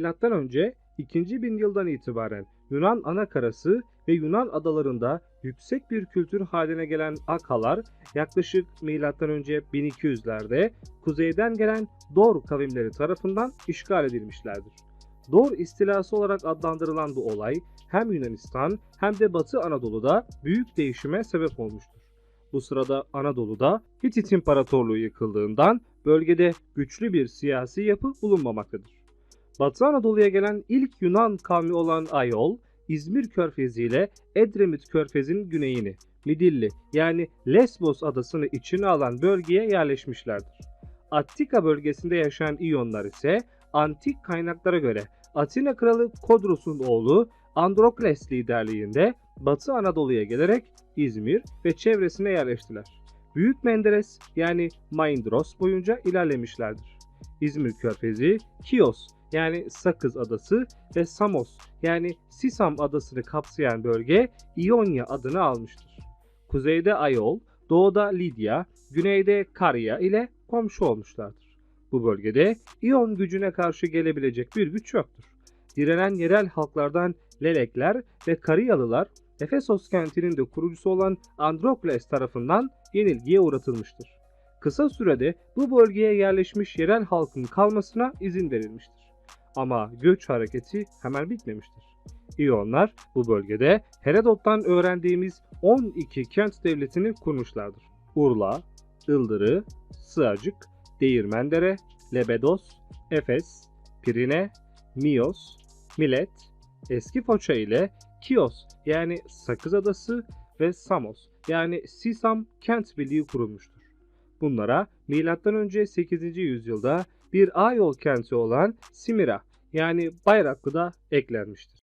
M.Ö. 2000 yıldan itibaren Yunan anakarası ve Yunan adalarında yüksek bir kültür haline gelen Akalar yaklaşık M.Ö. 1200'lerde kuzeyden gelen Dor kavimleri tarafından işgal edilmişlerdir. Dor istilası olarak adlandırılan bu olay hem Yunanistan hem de Batı Anadolu'da büyük değişime sebep olmuştur. Bu sırada Anadolu'da Hitit İmparatorluğu yıkıldığından bölgede güçlü bir siyasi yapı bulunmamaktadır. Batı Anadolu'ya gelen ilk Yunan kavmi olan Ayol, İzmir Körfezi ile Edremit Körfezi'nin güneyini, Midilli yani Lesbos adasını içine alan bölgeye yerleşmişlerdir. Attika bölgesinde yaşayan İyonlar ise antik kaynaklara göre Atina kralı Kodros'un oğlu Androkles liderliğinde Batı Anadolu'ya gelerek İzmir ve çevresine yerleştiler. Büyük Menderes yani Maindros boyunca ilerlemişlerdir. İzmir Körfezi, Kios yani Sakız Adası ve Samos yani Sisam Adası'nı kapsayan bölge İonya adını almıştır. Kuzeyde Ayol, doğuda Lidya, güneyde Karya ile komşu olmuşlardır. Bu bölgede İyon gücüne karşı gelebilecek bir güç yoktur. Direnen yerel halklardan Lelekler ve Karyalılar Efesos kentinin de kurucusu olan Androkles tarafından yenilgiye uğratılmıştır. Kısa sürede bu bölgeye yerleşmiş yerel halkın kalmasına izin verilmiştir. Ama göç hareketi hemen bitmemiştir. İyonlar bu bölgede Herodot'tan öğrendiğimiz 12 kent devletini kurmuşlardır. Urla, Ildırı, Sığacık, Değirmendere, Lebedos, Efes, Pirine, Mios, Milet, Eski Foça ile Kios yani Sakız Adası ve Samos yani Sisam kent birliği kurulmuştur. Bunlara M.Ö. 8. yüzyılda bir Ayol kenti olan Simira yani Bayraklı da eklenmiştir.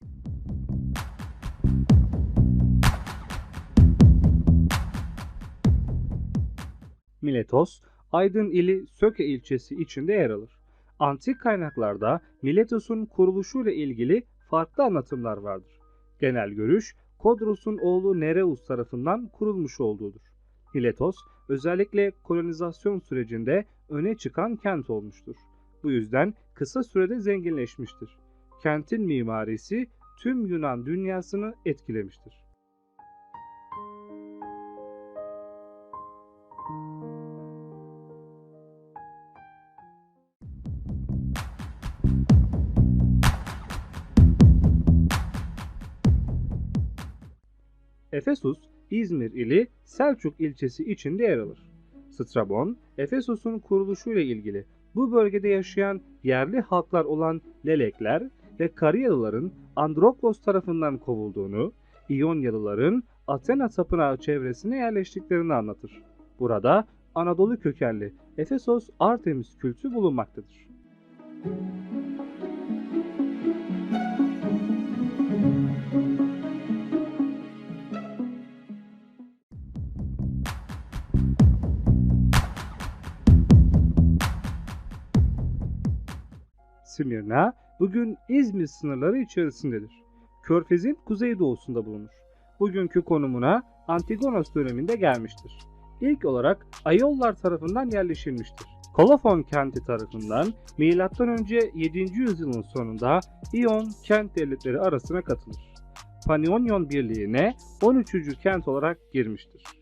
Miletos, Aydın ili Söke ilçesi içinde yer alır. Antik kaynaklarda Miletos'un kuruluşuyla ilgili farklı anlatımlar vardır. Genel görüş, Kodros'un oğlu Nereus tarafından kurulmuş olduğudur. Miletos, özellikle kolonizasyon sürecinde öne çıkan kent olmuştur. Bu yüzden kısa sürede zenginleşmiştir. Kentin mimarisi tüm Yunan dünyasını etkilemiştir. Efesus, İzmir ili Selçuk ilçesi içinde yer alır. Strabon, Efesus'un kuruluşuyla ilgili bu bölgede yaşayan yerli halklar olan Lelekler ve Karyalıların Androklos tarafından kovulduğunu, İyonyalıların Athena tapınağı çevresine yerleştiklerini anlatır. Burada Anadolu kökenli Efesos Artemis kültü bulunmaktadır. Simirna bugün İzmir sınırları içerisindedir. Körfez'in kuzeydoğusunda bulunur. Bugünkü konumuna Antigonos döneminde gelmiştir. İlk olarak Ayollar tarafından yerleşilmiştir. Kolofon kenti tarafından M.Ö. 7. yüzyılın sonunda İyon kent devletleri arasına katılır. Panionion Birliği'ne 13. kent olarak girmiştir.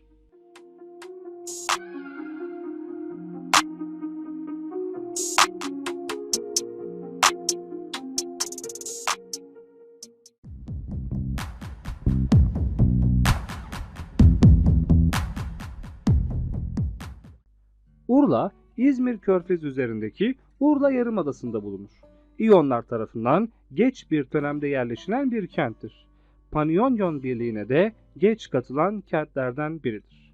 Urla, İzmir Körfezi üzerindeki Urla Yarımadası'nda bulunur. İyonlar tarafından geç bir dönemde yerleşilen bir kenttir. Panionion Birliği'ne de geç katılan kentlerden biridir.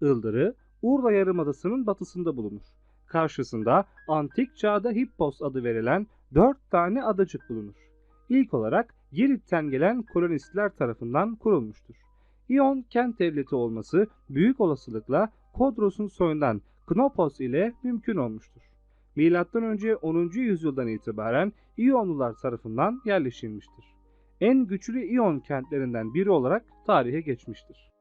Ildırı, Urla Yarımadası'nın batısında bulunur. Karşısında antik çağda Hippos adı verilen dört tane adacık bulunur. İlk olarak Girit'ten gelen kolonistler tarafından kurulmuştur. İyon kent devleti olması büyük olasılıkla Kodros'un soyundan Knopos ile mümkün olmuştur. M.Ö. 10. yüzyıldan itibaren İyonlular tarafından yerleşilmiştir. En güçlü İyon kentlerinden biri olarak tarihe geçmiştir.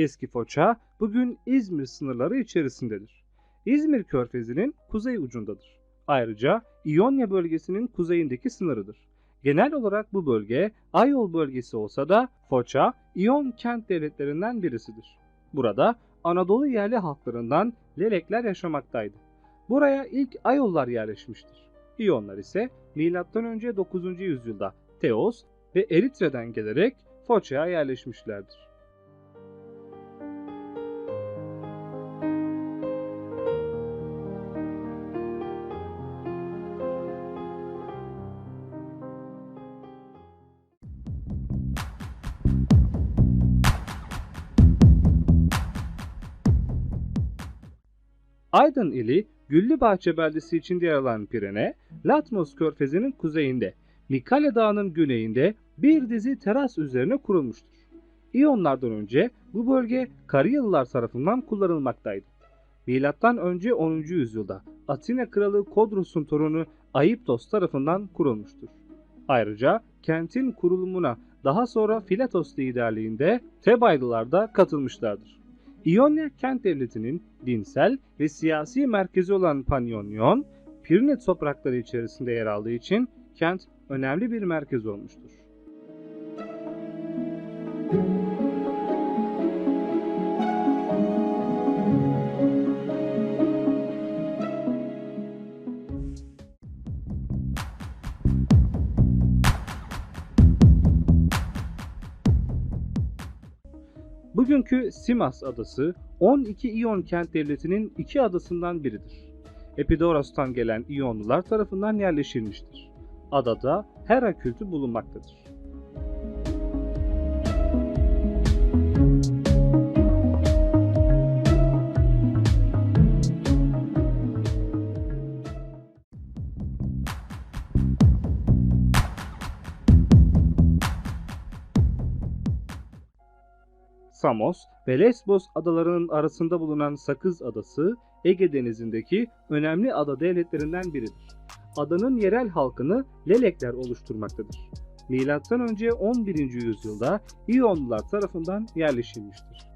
Eski Foça bugün İzmir sınırları içerisindedir. İzmir Körfezi'nin kuzey ucundadır. Ayrıca İonya bölgesinin kuzeyindeki sınırıdır. Genel olarak bu bölge Ayol bölgesi olsa da Foça, İyon kent devletlerinden birisidir. Burada Anadolu yerli halklarından Lelekler yaşamaktaydı. Buraya ilk Ayollar yerleşmiştir. İyonlar ise M.Ö. 9. yüzyılda Teos ve Eritre'den gelerek Foça'ya yerleşmişlerdir. Aydın ili Güllübahçe beldesi içinde yer alan Pirene, Latmos körfezinin kuzeyinde, Mikale Dağı'nın güneyinde bir dizi teras üzerine kurulmuştur. İyonlardan önce bu bölge Karyalılar tarafından kullanılmaktaydı. Milattan önce 10. yüzyılda Atina kralı Kodrus'un torunu Aiptos tarafından kurulmuştur. Ayrıca kentin kurulumuna daha sonra Filatos liderliğinde Tebaylılar da katılmışlardır. İonya kent devletinin dinsel ve siyasi merkezi olan Panionion, Pirine toprakları içerisinde yer aldığı için kent önemli bir merkez olmuştur. Bugünkü Simas adası 12 İyon kent devletinin iki adasından biridir. Epidoros'tan gelen İyonlular tarafından yerleşilmiştir. Adada Hera kültü bulunmaktadır. Samos ve Lesbos adalarının arasında bulunan Sakız Adası Ege Denizi'ndeki önemli ada devletlerinden biridir. Adanın yerel halkını Lelekler oluşturmaktadır. Önce 11. yüzyılda İyonlular tarafından yerleşilmiştir.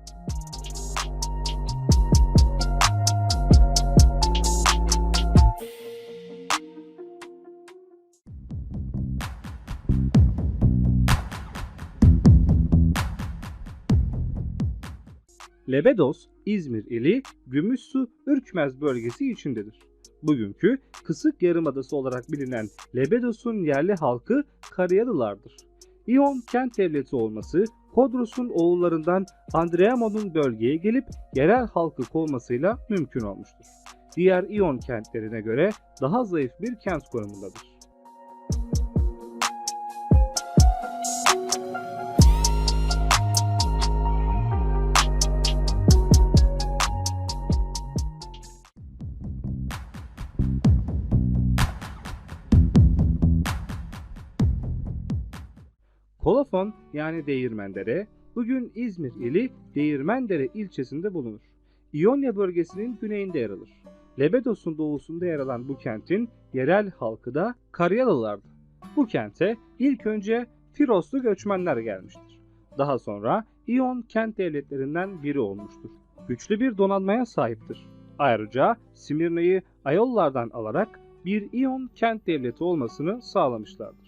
Lebedos, İzmir ili Gümüşsu Ürkmez bölgesi içindedir. Bugünkü Kısık Yarımadası olarak bilinen Lebedos'un yerli halkı Karyalılardır. İyon kent devleti olması Kodrus'un oğullarından Andreamon'un bölgeye gelip yerel halkı kovmasıyla mümkün olmuştur. Diğer İyon kentlerine göre daha zayıf bir kent konumundadır. Kolofon yani Değirmendere bugün İzmir ili Değirmendere ilçesinde bulunur. İonya bölgesinin güneyinde yer alır. Lebedos'un doğusunda yer alan bu kentin yerel halkı da Karyalılardı. Bu kente ilk önce Firoslu göçmenler gelmiştir. Daha sonra İyon kent devletlerinden biri olmuştur. Güçlü bir donanmaya sahiptir. Ayrıca Simirne'yi Ayollardan alarak bir İyon kent devleti olmasını sağlamışlardır.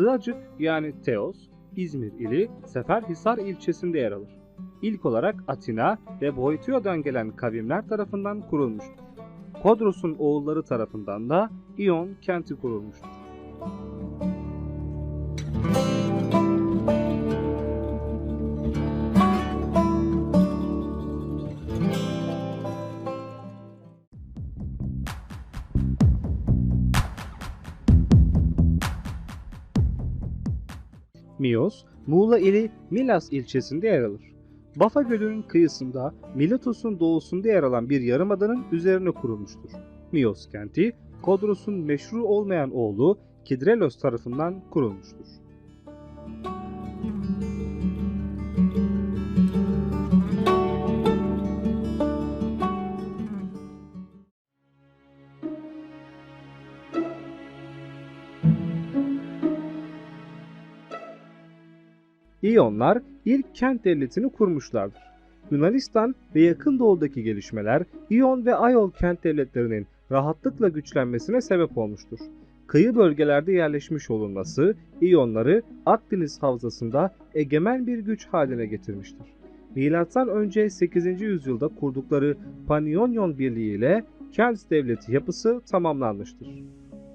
Sığacık yani Teos, İzmir ili Seferhisar ilçesinde yer alır. İlk olarak Atina ve Boetio'dan gelen kavimler tarafından kurulmuştur. Kodros'un oğulları tarafından da İyon kenti kurulmuştur. Mios, Muğla ili Milas ilçesinde yer alır. Bafa Gölü'nün kıyısında Miletos'un doğusunda yer alan bir yarımadanın üzerine kurulmuştur. Mios kenti, Kodros'un meşru olmayan oğlu Kidrelos tarafından kurulmuştur. İyonlar ilk kent devletini kurmuşlardır. Yunanistan ve yakın doğudaki gelişmeler İyon ve Ayol kent devletlerinin rahatlıkla güçlenmesine sebep olmuştur. Kıyı bölgelerde yerleşmiş olunması İyonları Akdeniz havzasında egemen bir güç haline getirmiştir. Milattan önce 8. yüzyılda kurdukları Panionion Birliği ile kent devleti yapısı tamamlanmıştır.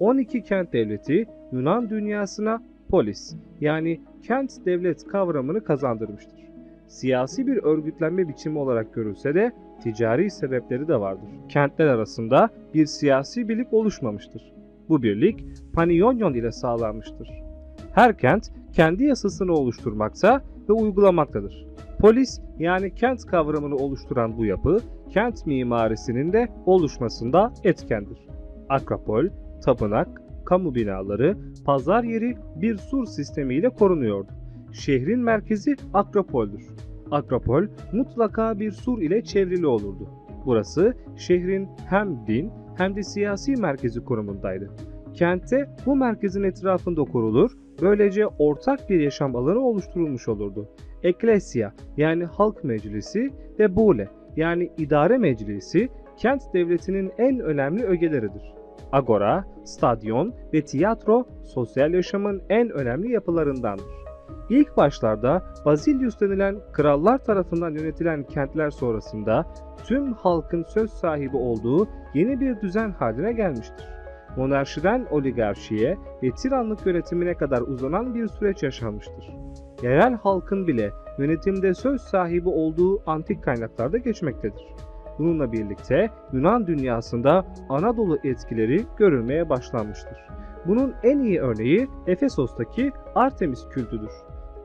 12 kent devleti Yunan dünyasına polis yani kent devlet kavramını kazandırmıştır. Siyasi bir örgütlenme biçimi olarak görülse de ticari sebepleri de vardır. Kentler arasında bir siyasi birlik oluşmamıştır. Bu birlik Panionion ile sağlanmıştır. Her kent kendi yasasını oluşturmakta ve uygulamaktadır. Polis yani kent kavramını oluşturan bu yapı kent mimarisinin de oluşmasında etkendir. Akropol, tapınak, kamu binaları, pazar yeri bir sur sistemiyle korunuyordu. Şehrin merkezi Akropol'dür. Akropol mutlaka bir sur ile çevrili olurdu. Burası şehrin hem din hem de siyasi merkezi konumundaydı. Kentte bu merkezin etrafında kurulur, böylece ortak bir yaşam alanı oluşturulmuş olurdu. Eklesya yani halk meclisi ve bule yani idare meclisi kent devletinin en önemli ögeleridir. Agora, stadyon ve tiyatro sosyal yaşamın en önemli yapılarındandır. İlk başlarda Basilius denilen krallar tarafından yönetilen kentler sonrasında tüm halkın söz sahibi olduğu yeni bir düzen haline gelmiştir. Monarşiden oligarşiye ve tiranlık yönetimine kadar uzanan bir süreç yaşanmıştır. Yerel halkın bile yönetimde söz sahibi olduğu antik kaynaklarda geçmektedir. Bununla birlikte Yunan dünyasında Anadolu etkileri görülmeye başlanmıştır. Bunun en iyi örneği Efesos'taki Artemis kültüdür.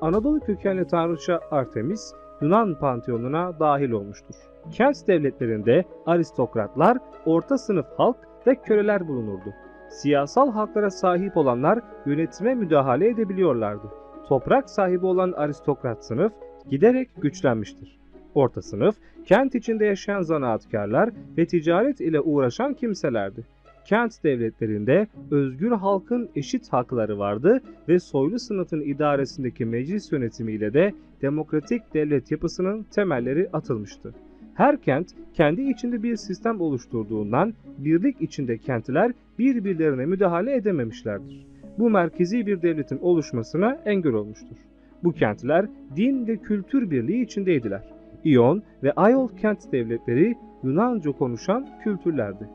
Anadolu kökenli tanrıça Artemis Yunan panteonuna dahil olmuştur. Kent devletlerinde aristokratlar, orta sınıf halk ve köleler bulunurdu. Siyasal haklara sahip olanlar yönetime müdahale edebiliyorlardı. Toprak sahibi olan aristokrat sınıf giderek güçlenmiştir. Orta sınıf, kent içinde yaşayan zanaatkarlar ve ticaret ile uğraşan kimselerdi. Kent devletlerinde özgür halkın eşit hakları vardı ve soylu sınıfın idaresindeki meclis yönetimiyle de demokratik devlet yapısının temelleri atılmıştı. Her kent kendi içinde bir sistem oluşturduğundan birlik içinde kentler birbirlerine müdahale edememişlerdir. Bu merkezi bir devletin oluşmasına engel olmuştur. Bu kentler din ve kültür birliği içindeydiler. İyon ve Ayol kent devletleri Yunanca konuşan kültürlerdi.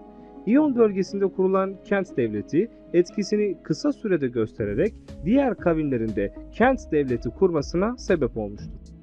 İyon bölgesinde kurulan kent devleti etkisini kısa sürede göstererek diğer kavimlerin de kent devleti kurmasına sebep olmuştur.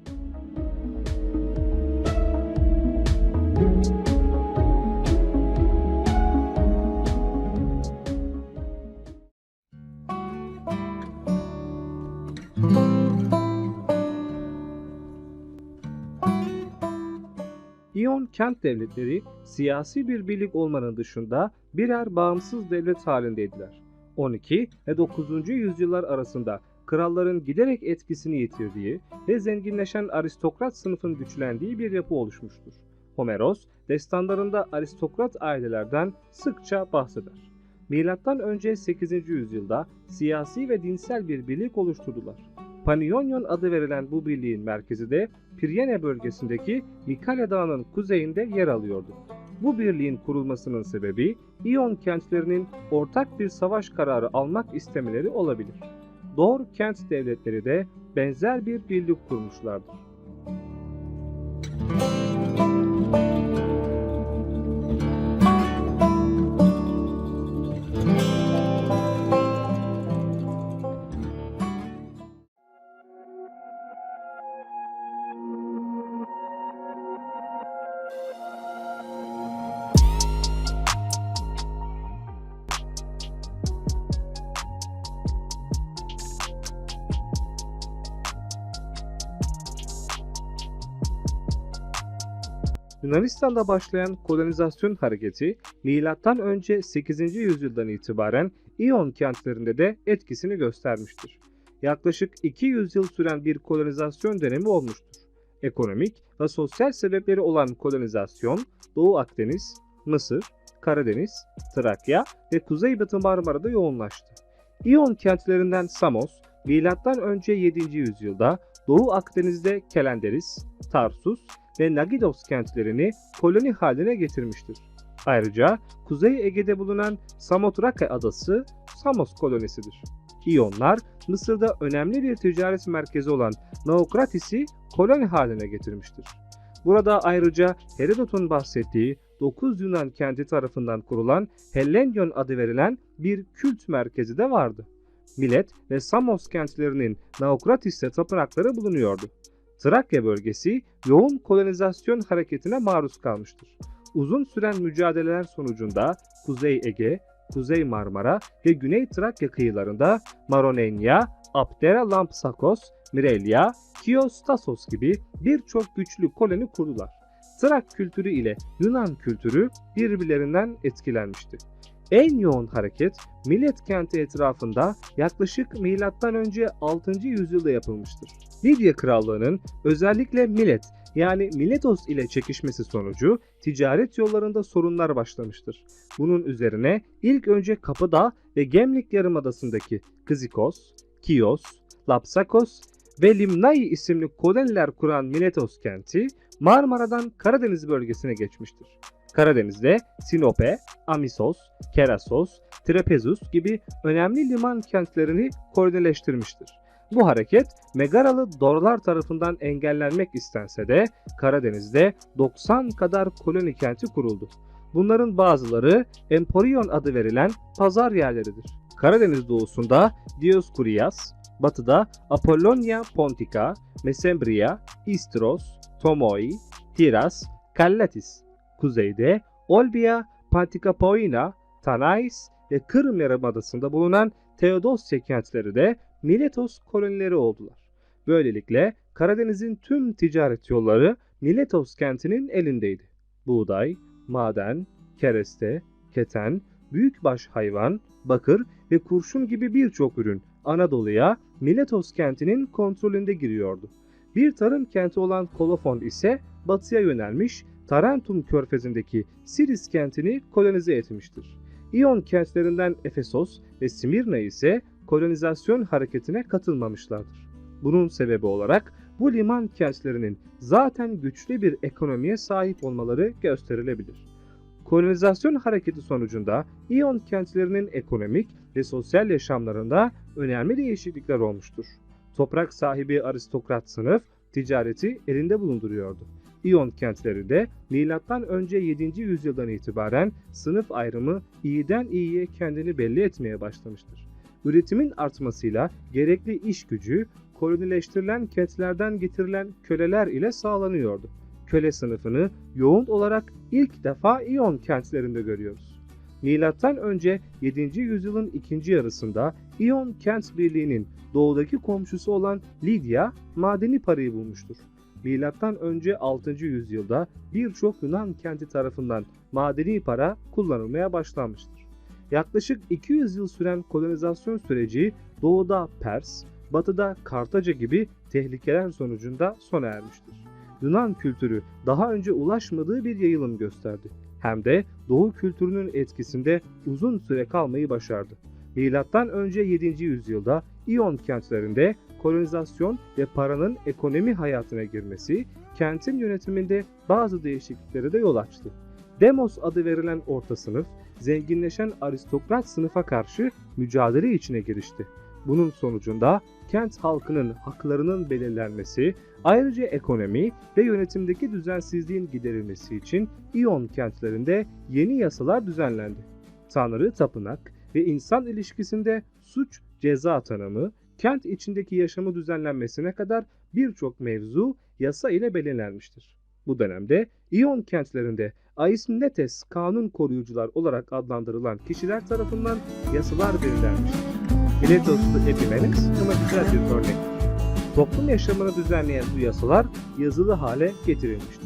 Kent devletleri siyasi bir birlik olmanın dışında birer bağımsız devlet halindeydiler. 12 ve 9. yüzyıllar arasında kralların giderek etkisini yitirdiği ve zenginleşen aristokrat sınıfın güçlendiği bir yapı oluşmuştur. Homeros, destanlarında aristokrat ailelerden sıkça bahseder. Milattan önce 8. yüzyılda siyasi ve dinsel bir birlik oluşturdular. Panionion adı verilen bu birliğin merkezi de Piryene bölgesindeki Mikale Dağı'nın kuzeyinde yer alıyordu. Bu birliğin kurulmasının sebebi İyon kentlerinin ortak bir savaş kararı almak istemeleri olabilir. Dor kent devletleri de benzer bir birlik kurmuşlardır. Yunanistan'da başlayan kolonizasyon hareketi önce 8. yüzyıldan itibaren İyon kentlerinde de etkisini göstermiştir. Yaklaşık 200 yıl süren bir kolonizasyon dönemi olmuştur. Ekonomik ve sosyal sebepleri olan kolonizasyon Doğu Akdeniz, Mısır, Karadeniz, Trakya ve Kuzeybatı Marmara'da yoğunlaştı. İyon kentlerinden Samos, önce 7. yüzyılda Doğu Akdeniz'de Kelenderis, Tarsus ve Nagidos kentlerini koloni haline getirmiştir. Ayrıca Kuzey Ege'de bulunan Samotrake adası Samos kolonisidir. İyonlar Mısır'da önemli bir ticaret merkezi olan Naokratis'i koloni haline getirmiştir. Burada ayrıca Herodot'un bahsettiği 9 Yunan kenti tarafından kurulan Hellenion adı verilen bir kült merkezi de vardı. Milet ve Samos kentlerinin Naokratis'te tapınakları bulunuyordu. Trakya bölgesi yoğun kolonizasyon hareketine maruz kalmıştır. Uzun süren mücadeleler sonucunda Kuzey Ege, Kuzey Marmara ve Güney Trakya kıyılarında Maronenya, Aptera Lampsakos, Mirelia, Kios Tasos gibi birçok güçlü koloni kurdular. Trak kültürü ile Yunan kültürü birbirlerinden etkilenmişti. En yoğun hareket Milet kenti etrafında yaklaşık M.Ö. 6. yüzyılda yapılmıştır. Lidya Krallığı'nın özellikle Milet yani Miletos ile çekişmesi sonucu ticaret yollarında sorunlar başlamıştır. Bunun üzerine ilk önce Kapıdağ ve Gemlik Yarımadası'ndaki Kızikos, Kios, Lapsakos ve Limnai isimli koloniler kuran Miletos kenti Marmara'dan Karadeniz bölgesine geçmiştir. Karadeniz'de Sinope, Amisos, Kerasos, Trepezus gibi önemli liman kentlerini kolonileştirmiştir. Bu hareket Megaralı Dorlar tarafından engellenmek istense de Karadeniz'de 90 kadar koloni kenti kuruldu. Bunların bazıları Emporion adı verilen pazar yerleridir. Karadeniz doğusunda Dioskurias, batıda Apollonia Pontica, Mesembria, Istros, Tomoi, Tiras, Kallatis, kuzeyde Olbia, Pantikapoina, Tanais ve Kırım Yarımadası'nda bulunan Theodosya kentleri de Miletos kolonileri oldular. Böylelikle Karadeniz'in tüm ticaret yolları Miletos kentinin elindeydi. Buğday, maden, kereste, keten, büyükbaş hayvan, bakır ve kurşun gibi birçok ürün Anadolu'ya Miletos kentinin kontrolünde giriyordu. Bir tarım kenti olan Kolofon ise batıya yönelmiş Tarentum körfezindeki Siris kentini kolonize etmiştir. İyon kentlerinden Efesos ve Simirna ise kolonizasyon hareketine katılmamışlardır. Bunun sebebi olarak bu liman kentlerinin zaten güçlü bir ekonomiye sahip olmaları gösterilebilir. Kolonizasyon hareketi sonucunda İyon kentlerinin ekonomik ve sosyal yaşamlarında önemli değişiklikler olmuştur. Toprak sahibi aristokrat sınıf ticareti elinde bulunduruyordu. İyon kentlerinde milattan önce 7. yüzyıldan itibaren sınıf ayrımı iyiden iyiye kendini belli etmeye başlamıştır. Üretimin artmasıyla gerekli iş gücü kolonileştirilen kentlerden getirilen köleler ile sağlanıyordu. Köle sınıfını yoğun olarak ilk defa İyon kentlerinde görüyoruz. Milattan önce 7. yüzyılın ikinci yarısında İyon kent birliğinin doğudaki komşusu olan Lidya madeni parayı bulmuştur. Milattan önce 6. yüzyılda birçok Yunan kenti tarafından madeni para kullanılmaya başlanmıştır. Yaklaşık 200 yıl süren kolonizasyon süreci doğuda Pers, batıda Kartaca gibi tehlikeler sonucunda sona ermiştir. Yunan kültürü daha önce ulaşmadığı bir yayılım gösterdi. Hem de Doğu kültürünün etkisinde uzun süre kalmayı başardı. Milattan önce 7. yüzyılda İyon kentlerinde kolonizasyon ve paranın ekonomi hayatına girmesi kentin yönetiminde bazı değişikliklere de yol açtı. Demos adı verilen orta sınıf, zenginleşen aristokrat sınıfa karşı mücadele içine girişti. Bunun sonucunda kent halkının haklarının belirlenmesi, ayrıca ekonomi ve yönetimdeki düzensizliğin giderilmesi için İyon kentlerinde yeni yasalar düzenlendi. Tanrı, tapınak ve insan ilişkisinde suç ceza tanımı, kent içindeki yaşamı düzenlenmesine kadar birçok mevzu yasa ile belirlenmiştir. Bu dönemde İyon kentlerinde Aisnetes kanun koruyucular olarak adlandırılan kişiler tarafından yasalar belirlenmiştir. Miletoslu Epimenes buna güzel bir örnek. Toplum yaşamını düzenleyen bu yasalar yazılı hale getirilmiştir.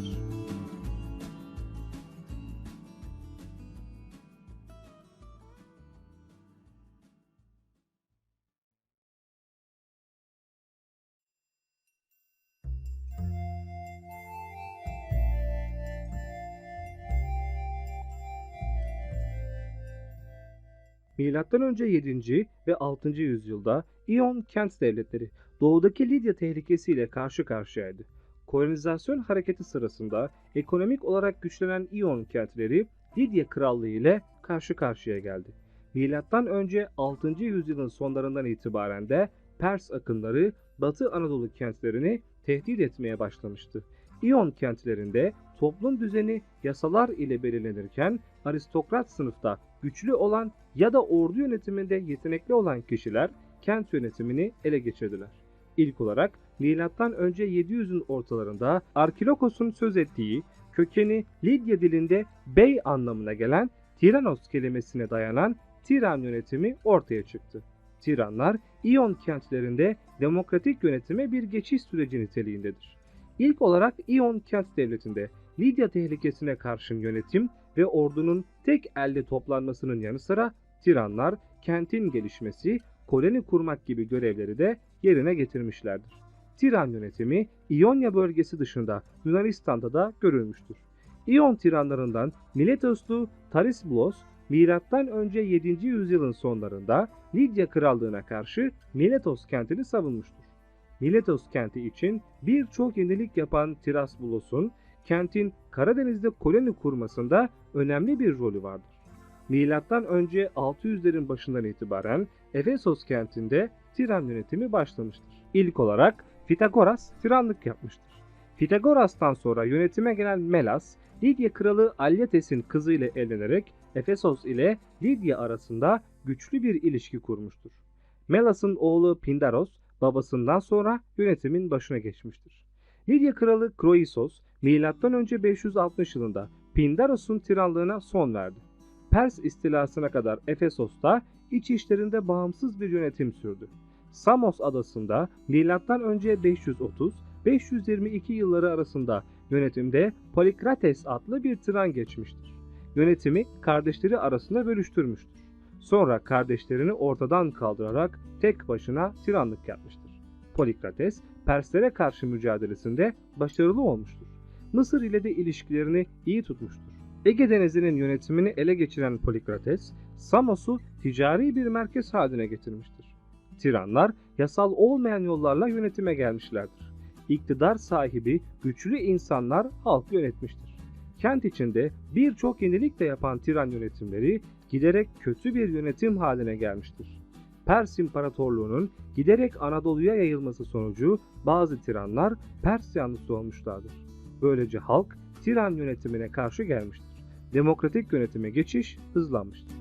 M.Ö. 7. ve 6. yüzyılda İyon kent devletleri doğudaki Lidya tehlikesiyle karşı karşıyaydı. Kolonizasyon hareketi sırasında ekonomik olarak güçlenen İyon kentleri Lidya Krallığı ile karşı karşıya geldi. Milattan önce 6. yüzyılın sonlarından itibaren de Pers akınları Batı Anadolu kentlerini tehdit etmeye başlamıştı. İyon kentlerinde toplum düzeni yasalar ile belirlenirken aristokrat sınıfta güçlü olan ya da ordu yönetiminde yetenekli olan kişiler kent yönetimini ele geçirdiler. İlk olarak önce 700'ün ortalarında Arkilokos'un söz ettiği kökeni Lidya dilinde bey anlamına gelen Tiranos kelimesine dayanan Tiran yönetimi ortaya çıktı. Tiranlar İyon kentlerinde demokratik yönetime bir geçiş süreci niteliğindedir. İlk olarak İyon kent devletinde Lidya tehlikesine karşın yönetim ve ordunun tek elde toplanmasının yanı sıra Tiranlar kentin gelişmesi, koloni kurmak gibi görevleri de yerine getirmişlerdir. Tiran yönetimi İonya bölgesi dışında Yunanistan'da da görülmüştür. İyon tiranlarından Miletoslu Tarisblos milattan önce 7. yüzyılın sonlarında Lidya krallığına karşı Miletos kentini savunmuştur. Miletos kenti için birçok yenilik yapan Tirasbulos'un kentin Karadeniz'de koloni kurmasında önemli bir rolü vardır. Milattan önce 600'lerin başından itibaren Efesos kentinde tiran yönetimi başlamıştır. İlk olarak Fitagoras tiranlık yapmıştır. Pitagoras'tan sonra yönetime gelen Melas, Lidya kralı Alyates'in kızıyla evlenerek Efesos ile Lidya arasında güçlü bir ilişki kurmuştur. Melas'ın oğlu Pindaros babasından sonra yönetimin başına geçmiştir. Lidya kralı Kroisos M.Ö. 560 yılında Pindaros'un tiranlığına son verdi. Pers istilasına kadar Efesos'ta iç işlerinde bağımsız bir yönetim sürdü. Samos adasında M.Ö. 530 522 yılları arasında yönetimde Polikrates adlı bir tiran geçmiştir. Yönetimi kardeşleri arasında bölüştürmüştür. Sonra kardeşlerini ortadan kaldırarak tek başına tiranlık yapmıştır. Polikrates, Perslere karşı mücadelesinde başarılı olmuştur. Mısır ile de ilişkilerini iyi tutmuştur. Ege Denizi'nin yönetimini ele geçiren Polikrates, Samos'u ticari bir merkez haline getirmiştir. Tiranlar yasal olmayan yollarla yönetime gelmişlerdir. İktidar sahibi güçlü insanlar halkı yönetmiştir. Kent içinde birçok yenilik de yapan tiran yönetimleri giderek kötü bir yönetim haline gelmiştir. Pers İmparatorluğu'nun giderek Anadolu'ya yayılması sonucu bazı tiranlar Pers yanlısı olmuşlardır. Böylece halk tiran yönetimine karşı gelmiştir. Demokratik yönetime geçiş hızlanmıştır.